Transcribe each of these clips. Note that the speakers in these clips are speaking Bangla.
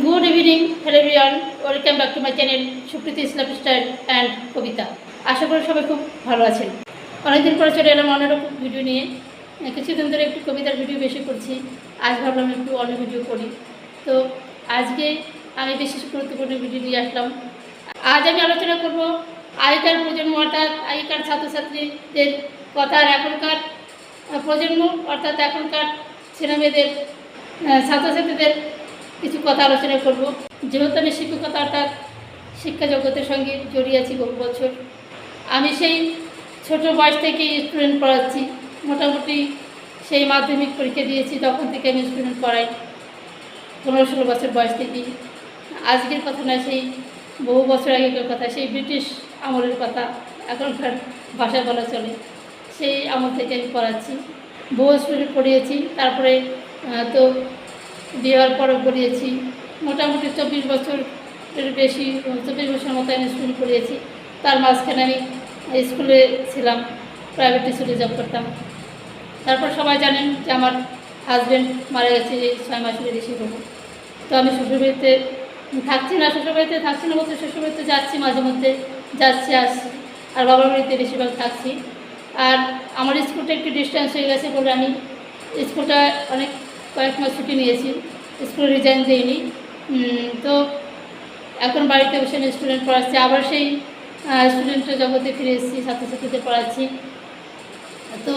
Good evening hello everyone welcome back to my channel Supriti Islam style and কবিতা আশা করি সবাই খুব ভালো আছেন। অনেকদিন পরে চলে এলাম অনেক ভিডিও নিয়ে। কিছুদিন ধরে একটু কবিতার ভিডিও বেশি করছি। আজ ভাবলাম একটু অন্য ভিডিও করি। তো আজকে আমি বেশি গুরুত্বপূর্ণ ভিডিও নিয়ে আসলাম। আজ আমি আলোচনা করব আগেকার প্রজন্ম অর্থাৎ আগেকার ছাত্রছাত্রীদের কথা আর এখনকার প্রজন্ম অর্থাৎ এখনকার ছেলেমেয়েদের ছাত্রছাত্রীদের কিছু কথা আলোচনা করব। যেহেতু আমি শিক্ষকতাটা শিক্ষা জগতের সঙ্গে জড়িয়ে আছি বহু বছর, আমি সেই ছোট বয়স থেকেই স্টুডেন্ট পড়াচ্ছি। মোটামুটি সেই মাধ্যমিক পরীক্ষা দিয়েছি, তখন থেকে আমি স্টুডেন্ট পড়াই। পনেরো ষোলো বছর বয়স থেকেই। আজকের কথা না, সেই বহু বছর আগেকার কথা, সেই ব্রিটিশ আমলের কথা। এখনকার ভাষায় বলা চলে। সেই আমল থেকে আমি পড়াচ্ছি। বহু স্টুডেন্ট পড়িয়েছি। তারপরে তো বিয়ে হওয়ার পরও পড়িয়েছি মোটামুটি চব্বিশ বছরের বেশি, চব্বিশ বছর মতো আমি স্কুল পড়িয়েছি তার মাঝখানে আমি স্কুলে ছিলাম প্রাইভেট স্কুলে জব করতাম। তারপর সবাই জানেন যে আমার হাজব্যান্ড মারা গেছে এই ছয় মাসের বেশি হলো তো আমি শ্বশুরবাড়িতে থাকছি না শ্বশুরবাড়িতে থাকছি না বলতে শ্বশুরবাড়িতে যাচ্ছি মাঝে মধ্যে, যাচ্ছি, আসছি। আর বাবার বাড়িতে বেশিরভাগ থাকছি। আর আমার স্কুলটা একটু ডিস্টেন্স হয়ে গেছে বলে আমি স্কুলটা অনেক কয়েক মাস ছুটি নিয়েছি, স্কুল রিজাইন দিইনি। তো এখন বাড়িতে বসে আমি স্টুডেন্ট পড়াচ্ছি। আবার সেই স্টুডেন্টের জগতে ফিরে এসেছি ছাত্রছাত্রীদের পড়াচ্ছি। তো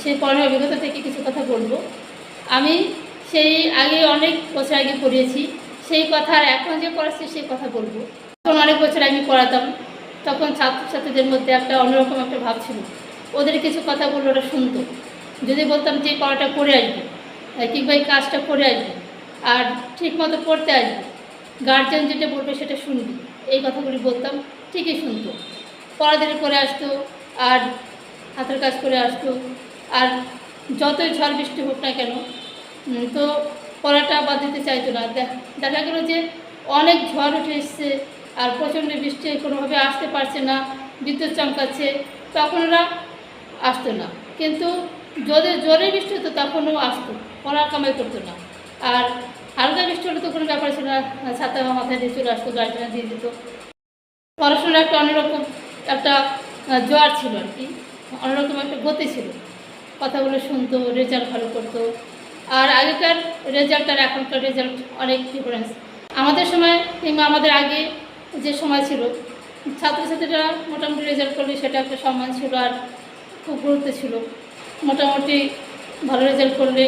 সেই পড়ানোর অভিজ্ঞতা থেকে কিছু কথা বলব। আমি সেই আগে অনেক বছর আগে পড়িয়েছি, সেই কথা আর এখন যে পড়াচ্ছি সেই কথা বলব। তখন অনেক বছর আগে পড়াতাম, তখন ছাত্রছাত্রীদের মধ্যে একটা অন্যরকম একটা ভাব ছিল। ওদের কিছু কথা বললে ওরা শুনতো। যদি বলতাম যে পড়াটা করে আসবে কিংবা এই কাজটা করে আসবে আর ঠিক মতো পড়তে আসবে। গার্জেন যেটা বলবে সেটা শুনবি। এই কথাগুলি বলতাম, ঠিকই শুনতো। পড়াদেরি করে আসতো আর হাতের কাজ করে আসতো। আর যতই ঝড় বৃষ্টি হোক না কেন তো পড়াটা বাদ দিতে চাইতো না। দেখা গেল যে অনেক ঝড় উঠে এসছে আর প্রচণ্ড বৃষ্টি কোনোভাবে আসতে পারছে না, বিদ্যুৎ চমকাচ্ছে, তখন ওরা আসতো না। কিন্তু যদি জোরে বৃষ্টি হতো তখনও আসতো পড়া কামাই করতো না। আর হালকা বৃষ্টি হলে তো কোনো ব্যাপার ছিল না, ছাতা মাথায় দিয়ে চলে আসতো, গাড়িটা দিয়ে দিত। পড়াশোনার একটা অন্যরকম একটা জোয়ার ছিল আর কি, অন্যরকম একটা গতি ছিল। কথাগুলো শুনতো রেজাল্ট ভালো করতো। আর আগেকার রেজাল্ট আর এখনকার রেজাল্ট অনেক ডিফারেন্স আমাদের সময় কিংবা আমাদের আগে যে সময় ছিল, ছাত্রছাত্রীরা মোটামুটি রেজাল্ট করলে সেটা একটা সম্মান ছিল আর খুব গুরুত্ব ছিল। মোটামুটি ভালো রেজাল্ট করলে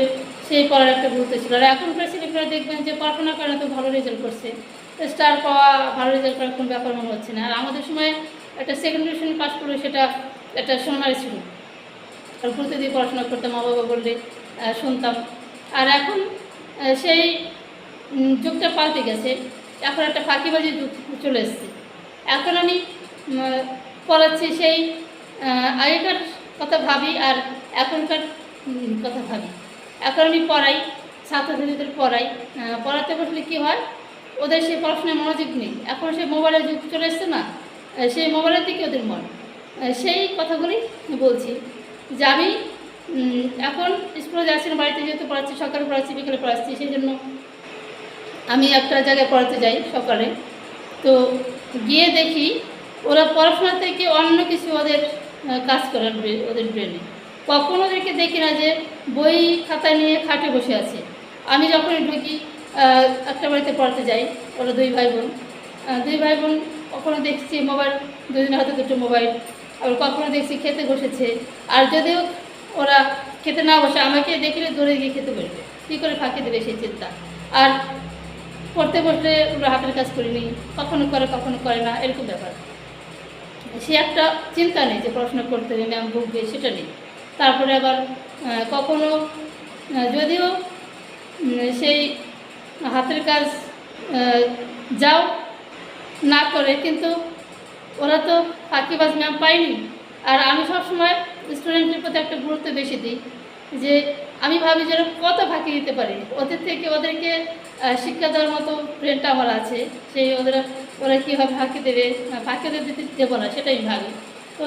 সেই পড়ার একটা গুরুত্ব ছিল। আর এখনকার ছেলেমেয়েরা দেখবেন যে পড়াশোনা করে তো ভালো রেজাল্ট করছে। স্টার পাওয়া, ভালো রেজাল্ট করার কোনো ব্যাপার মনে হচ্ছে না। আর আমাদের সময় একটা সেকেন্ড ডিভিশন পাস করলে সেটা একটা সম্মান ছিল। আর গুরুত্ব দিয়ে পড়াশোনা করতাম মা বাবা বললে শুনতাম। আর এখন সেই যুগটা পাল্টে গেছে। এখন একটা ফাঁকিবাজি যুগ চলে এসছে। এখন আমি পড়াচ্ছি সেই আগেকার কথা ভাবি আর এখনকার কথা ভাবি। এখন আমি পড়াই, ছাত্রছাত্রীদের পড়াই। পড়াতে বসলে কী হয়? ওদের সেই পড়াশোনায় মনোযোগ নেই। এখন সে মোবাইলের যুগ চলে এসছে না? সেই মোবাইলের দিকে ওদের মন। সেই কথাগুলি বলছি যে আমি এখন স্কুলে যাচ্ছি না, বাড়িতে যেহেতু পড়াচ্ছি, সকালে পড়াচ্ছি, বিকেলে পড়াচ্ছি, সেই জন্য আমি একটা জায়গায় পড়াতে যাই সকালে। তো গিয়ে দেখি ওরা পড়াশোনা থেকে অন্য কিছু ওদের কাজ করার ওদের ব্রেনে। কখনো ওদেরকে দেখি না যে বই খাতা নিয়ে খাটে বসে আছে। আমি যখনই ঢুকি একটা বাড়িতে পড়তে যাই, ওরা দুই ভাই বোন দুই ভাই বোন কখনো দেখছি মোবাইল দুজনের হাতে দুটো মোবাইল, আবার কখনো দেখছি খেতে বসেছে। আর যদিও ওরা খেতে না বসে, আমাকে দেখলে দৌড়ে গিয়ে খেতে বসবে। কী করে ফাঁকি দেবে সেই চিন্তা? আর পড়তে বসলে ওরা হাতের কাজ করিনি কখনো করে কখনো করে না, এরকম ব্যাপার। সে একটা চিন্তা নেই যে পড়াশোনা করতে হবে ম্যাম বকবে সেটা নেই। তারপরে আবার কখনো যদিও সেই হাতের কাজ যাও না করে, কিন্তু ওরা তো ফাঁকিবাজ ম্যাম পায়নি। আর আমি সবসময় স্টুডেন্টের প্রতি একটা গুরুত্ব বেশি দিই, যে আমি ভাবি যে কত ফাঁকি দিতে পারে। ওদের থেকে ওদেরকে শিক্ষা দেওয়ার মতো ব্রেনটা আমার আছে, সেই ওদের, ওরা কীভাবে ফাঁকি দেবে, ফাঁকি দিতে দেবো না, সেটাই ভাবি। তো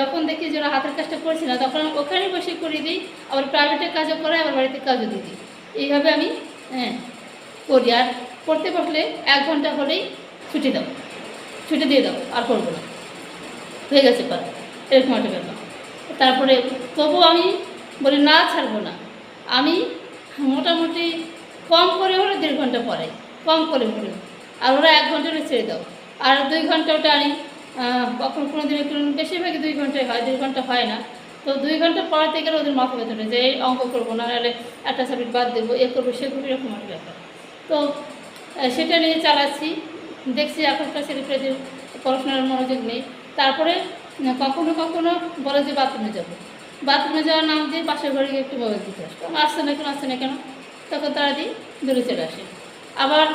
যখন দেখি যে ওরা হাতের কাজটা করছে না, তখন ওখানে বসে করিয়ে দিই, আবার প্রাইভেটের কাজও করাই, আবার বাড়িতে কাজও দিয়ে দিই। এইভাবে আমি হ্যাঁ করি। আর পড়তে বসলে এক ঘণ্টা হলেই ছুটি দাও। ছুটি দিয়ে দাও, আর করব না। হয়ে গেছে পর এরকম একটা ব্যাপার। তারপরে তবু আমি বলি, না, ছাড়বো না। আমি মোটামুটি কম করে হলে দেড় ঘণ্টা পরে কম করে হলে আর ওরা এক ঘণ্টা ছেড়ে দাও। আর দুই ঘণ্টা ওটা আনি কখনো কোনো দিন একটু বেশিরভাগই দুই ঘন্টায় হয়, দুই ঘণ্টা হয় না। তো দুই ঘণ্টা পড়াতে গেলে ওদের মাথা ব্যথা যে এই অঙ্ক করব, না নাহলে একটা সাবজেক্ট বাদ দেবো, এ করব, সে করব, এরকম একটা ব্যাপার। তো সেটা নিয়ে চালাচ্ছি, দেখছি এখনকার ছেলেপেলেদের পড়াশোনার মনোযোগ নেই। তারপরে কখনো কখনো বলে যে বাথরুমে যাব। বাথরুমে যাওয়ার নাম দিয়ে পাশের ঘরে গিয়ে একটু মোবাইল দিতে আমার আসছে না কেন, আসছে না কেন, তখন তারা দিই দূরে চলে আসে। আবার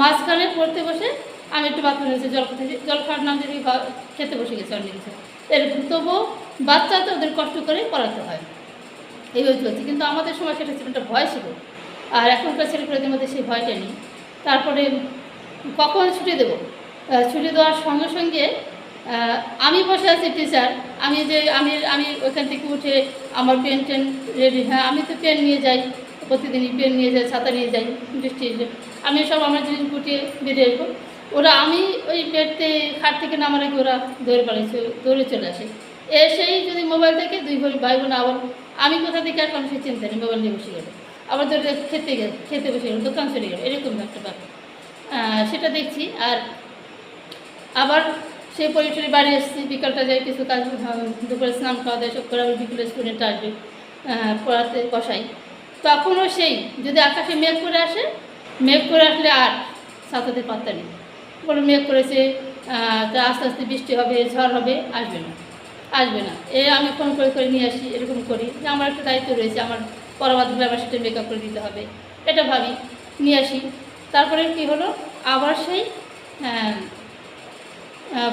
মাঝখানে পড়তে বসে আমি একটু বাথরুমে এসে জল খেতে জল খাওয়ার নাম দিয়ে খেতে বসে গেছে অনেক কিছু এরকম তবুও বাচ্চা তো ওদের কষ্ট করে পড়াতে হয়। এইভাবে চলছে কিন্তু আমাদের সময় সেটা ছিল একটা ভয় ছিল। আর এখনকার ছেলেপেলেদের মধ্যে সেই ভয়টা নেই। তারপরে কখন ছুটি দেবো? ছুটি দেওয়ার সঙ্গে সঙ্গে আমি বসে আছি টিচার আমি যে আমি আমি ওইখান থেকে উঠে আমার পেন টেন রেডি হ্যাঁ আমি তো পেন নিয়ে যাই, প্রতিদিনই পেন নিয়ে যাই, ছাতা নিয়ে যাই, বৃষ্টি। আমি সব আমার জিনিস গুটিয়ে বেরিয়ে আসব। ওরা আমি ওই বেডতে খাট থেকে নামার আগে ওরা দৌড়ে পালাইছে, দৌড়ে চলে আসে। এসেই যদি মোবাইল থেকে দুই ভাই ভাই বোন আবার আমি কোথা থেকে এখন সে চিন্তা নেই মোবাইল নিয়ে বসে গেলো। আবার দৌড়ে খেতে গেল, খেতে বসে গেলো, দোকান চলে গেল, এরকম একটা ব্যাপার। সেটা দেখছি, আর আবার সেই পরিচয় বাড়ি এসেছি, বিকালটা যাই কিছু কাজ, দুপুরে স্নান খাওয়া দাওয়া সব করে আবার বিকেলে স্টুডেন্ট আসবে পড়াতে বসাই। তখনও সেই, যদি আকাশে মেঘ করে আসে, মেঘ করে আসলে আর সাঁতাতে পাত্তা নেই। বলে মেঘ করেছে আস্তে আস্তে বৃষ্টি হবে, ঝড় হবে, আসবে না। আসবে না। এ আমি ফোন করে করে নিয়ে আসি, এরকম করি। যে আমার একটা দায়িত্ব রয়েছে, আমার পরবর্তীতে আবার সেটা মেকআপ করে দিতে হবে। এটা ভাবি, নিয়ে আসি। তারপরে কি হলো? আবার সেই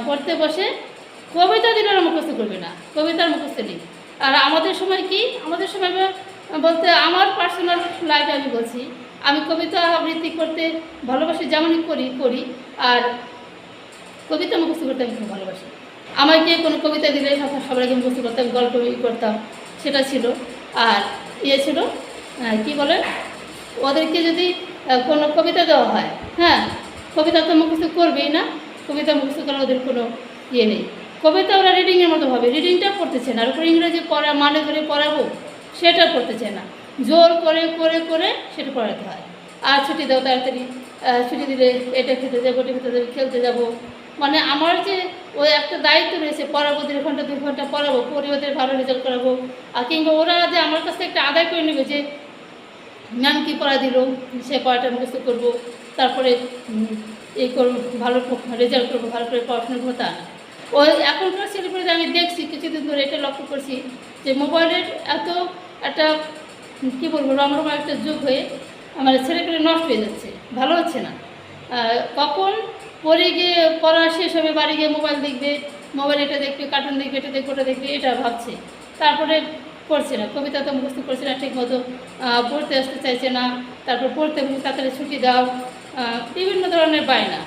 পড়তে বসে কবিতা দিলে ওরা মুখস্থ করবে না, কবিতার মুখস্থ নেই। আর আমাদের সময় কি? আমাদের সময় বলতে আমার পার্সোনাল লাইফে আমি বলছি আমি কবিতা আবৃত্তি করতে ভালোবাসি, যেমনই করি করি, আর কবিতা মুখস্থ করতে আমি খুব ভালোবাসি। আমাকে কোনো কবিতা দিলে সব- সবাইকে মুখস্থ করতাম গল্প করতাম, সেটা ছিল। আর ইয়ে ছিল কি বলে? ওদেরকে যদি কোনো কবিতা দেওয়া হয় হ্যাঁ কবিতা তো মুখস্থ করবেই না, কবিতা মুখস্থ করার ওদের কোনো ইয়ে নেই। কবিতা ওরা রিডিংয়ের মতো হবে রিডিংটা পড়তেছে না। আর ইংরেজি পড়া মানে করে পড়াবো, সেটা পড়তেছে না। জোর করে করে করে সেটা পড়াতে হয়। আর ছুটি দাও তাড়াতাড়ি। ছুটি দিলে এটা খেতে যাব, ওটা খেতে যাব, খেলতে যাব। মানে আমার যে ওই একটা দায়িত্ব রয়েছে, পড়াবো দেড় ঘণ্টা, দুই ঘণ্টা পড়াবো পরে ওদের ভালো রেজাল্ট করাবো। আর কিংবা ওরা যে আমার কাছ থেকে একটা আদায় করে নেবে যে ম্যাম কী পড়া দিল? সে পড়াটা মুখস্থ করব। তারপরে এই করব, ভালো রেজাল্ট করব, ভালো করে পড়াশোনা করব তা ওই এখনকার ছেলেপেলে আমি দেখছি, কিছুদিন ধরে এটা লক্ষ্য করছি যে মোবাইলের এত একটা কী বলব, রমরমা একটা যুগ হয়ে আমার ছেলেপেলে নষ্ট হয়ে যাচ্ছে, ভালো হচ্ছে না। কখন পরে গিয়ে, পড়া শেষ হবে, বাড়ি গিয়ে মোবাইল দেখবে মোবাইল এটা দেখবে কার্টুন দেখবে, এটা দেখবে, ওটা দেখবে, এটা ভাবছে। তারপরে পড়ছে না, কবিতা তো মুখস্থ করছে না ঠিক মতো পড়তে আসতে চাইছে না, তারপর পড়তে তাড়াতাড়ি ছুটি দাও বিভিন্ন ধরনের বায়না।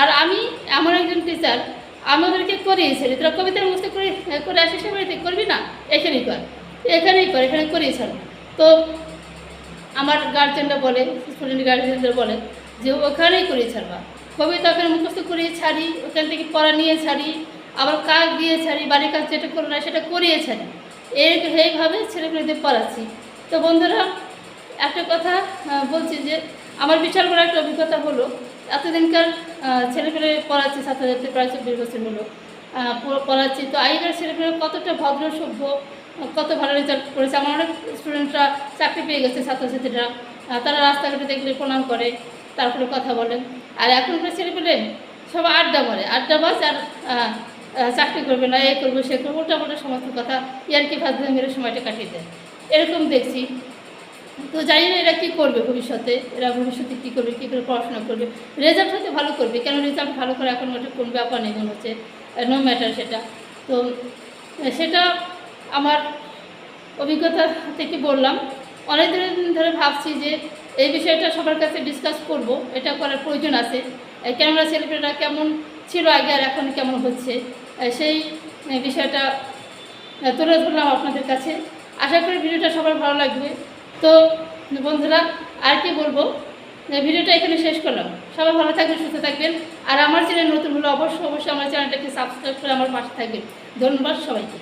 আর আমি এমন একজন টিচার আমাদেরকে করিয়েছি তোরা কবিতার মুখস্থ করে করে আসিস বাড়িতে করবি না? এখানেই কর এখানেই কর, এখানে করিয়েছ তো আমার গার্জেনরা বলে স্টুডেন্ট গার্জেনরা বলে যে ওখানেই করিয়ে ছাড়বা। কবিতা ওখানে মুখস্থ করিয়ে ছাড়ি, ওখান থেকে পড়া নিয়ে ছাড়ি, আবার কাজ দিয়ে ছাড়ি, বাড়ির কাজ যেটা করো না সেটা করিয়ে ছাড়ি। এই এইভাবে ছেলেমেয়েদের পড়াচ্ছি। তো বন্ধুরা, একটা কথা বলছি যে আমার বিশাল বড় একটা অভিজ্ঞতা হলো, এতদিনকার ছেলেপেলে পড়াচ্ছি, ছাত্রছাত্রী প্রায় চব্বিশ বছর হলো। পড়াচ্ছি। তো আগেকার ছেলেপেলে কতটা ভদ্র, সভ্য কত ভালো রেজাল্ট করেছে। আমার অনেক স্টুডেন্টরা চাকরি পেয়ে গেছে, ছাত্রছাত্রীরা। তারা রাস্তাঘাটে দেখলে প্রণাম করে, তারপরে কথা বলেন। আর এখনকার ছেলেপেলে সব আড্ডা মারে। আড্ডা বাস আর চাকরি করবে না, এ করবে, সে করবে ওটা পাল্টা সমস্ত কথা ইয়ারকি ফাঁসতে মেরে সময়টা কাটিয়ে দেয়। এরকম দেখছি। তো জানি না এরা কী করবে ভবিষ্যতে, এরা ভবিষ্যতে কী করবে, কী করে পড়াশোনা করবে। রেজাল্ট হয়তো ভালো করবে, কেন রেজাল্ট ভালো করে এখন ওটা কোন ব্যাপার নেই হচ্ছে নো ম্যাটার সেটা। তো, সেটা আমার অভিজ্ঞতা থেকে বললাম। অনেক দিন ধরে ভাবছি যে এই বিষয়টা সবার কাছে ডিসকাস করব। এটা করার প্রয়োজন আছে। ক্যামেরা ছেলেপেলেরা কেমন ছিল আগে আর এখন কেমন হচ্ছে? সেই বিষয়টা তুলে ধরলাম আপনাদের কাছে। আশা করি ভিডিওটা সবার ভালো লাগবে। তো বন্ধুরা, আর কি বলব? ভিডিওটা এখানে শেষ করলাম। সবাই ভালো থাকবেন, সুস্থ থাকবেন। আর আমার চ্যানেল নতুন হলে অবশ্যই অবশ্যই আমার চ্যানেলটাকে সাবস্ক্রাইব করে আমার পাশে থাকবেন। ধন্যবাদ সবাইকে।